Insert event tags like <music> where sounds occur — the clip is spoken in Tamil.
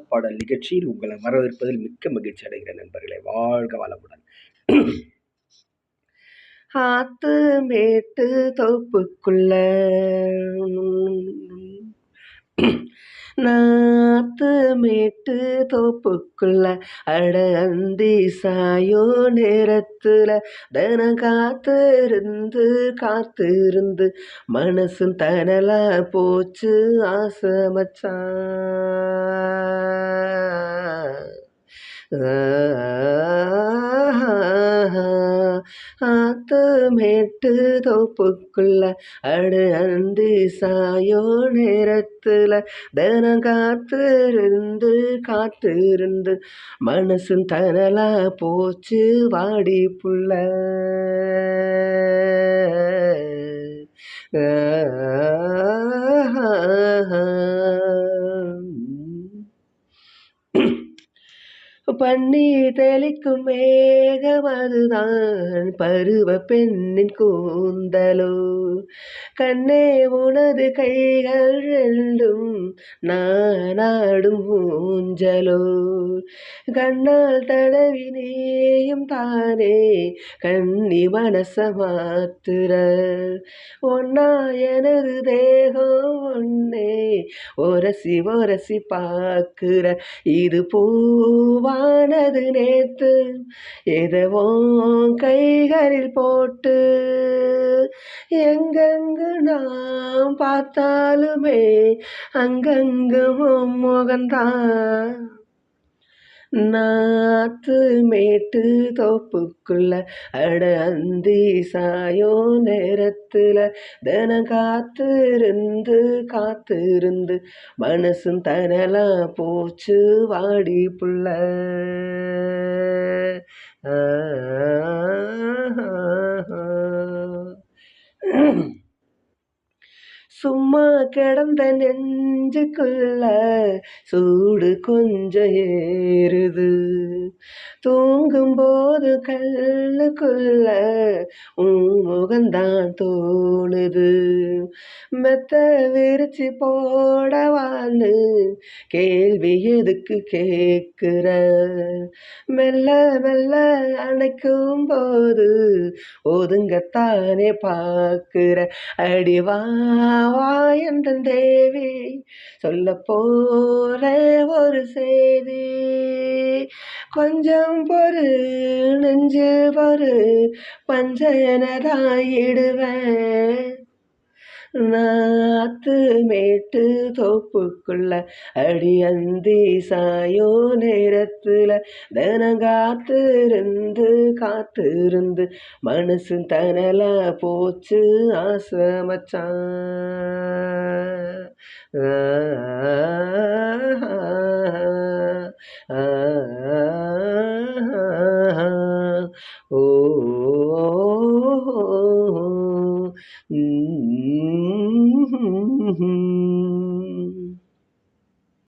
பாடல் நிகழ்ச்சியில் உங்களை வரவேற்பதில் மிக்க மகிழ்ச்சி அடைகிற நண்பர்களே. வாழ்க வளமுடன். <clears throat> ஆத்து மேட்டு தொப்புக்குள்ள. நாத்து மேட்டு தோப்புக்குள்ள அடந்தி சாயோ நேரத்துல தன காத்திருந்து காத்திருந்து மனசும் தனலா போச்சு ஆசை மச்சான் மேட்டு தோப்புக்குள்ள அடு அந்தி சாயோ நேரத்துல தினம் காத்திருந்து காத்திருந்து மனசும் தனலா போச்சு வாடி புள்ள. பன்னீர் தெளிக்கும் மேகம் அதுதான் பருவ பெண்ணின் கூந்தலோ. கண்ணே உனது கைகள் ரெண்டும் நானாடும் ஊஞ்சலோ? கண்ணால் தடவினேயும் தானே கண்ணி மனச மாத்துற? ஒன்னா எனது தேகம் ஒன்னே ஒரசி ஒரசி பார்க்குற. இது பூவானது நேத்து எதவோ கைகளில் போட்டு எங்கெங்கு நாம் பார்த்தாலுமே அங்கங்கு உன் முகந்தான் நாத்து மேட்டு தோப்புக்குள்ள அட அந்தி சாயோ நேரத்துல தினம் காத்திருந்து காத்திருந்து மனசும் தனலா போச்சு வாடி புள்ள. ஆ. சும்மா கிடந்த நெஞ்சுக்குள்ள சூடு கொஞ்சம் ஏறுது. தூங்கும்போது கல்லுக்குள்ள உன் முகந்தான் தோணுது. மெத்த விரிச்சு போடவான்னு கேள்வி எதுக்கு கேட்குற மெல்ல மெல்ல அணைக்கும் போது ஒதுங்கத்தானே பார்க்குற அடிவாவா என்ற தேவி சொல்ல போற ஒரு செய்தி. கொஞ்சம் பொறு நெஞ்சு பொறு பஞ்சனதாயிடுவேன் நாத்து மேட்டு தோப்புக்குள்ள அடி அந்தி சாயோ நேரத்தில் தினம் காத்திருந்து காத்திருந்து மனசு தனல போச்சு ஆசை மச்சான் ஓ Mm-hmm.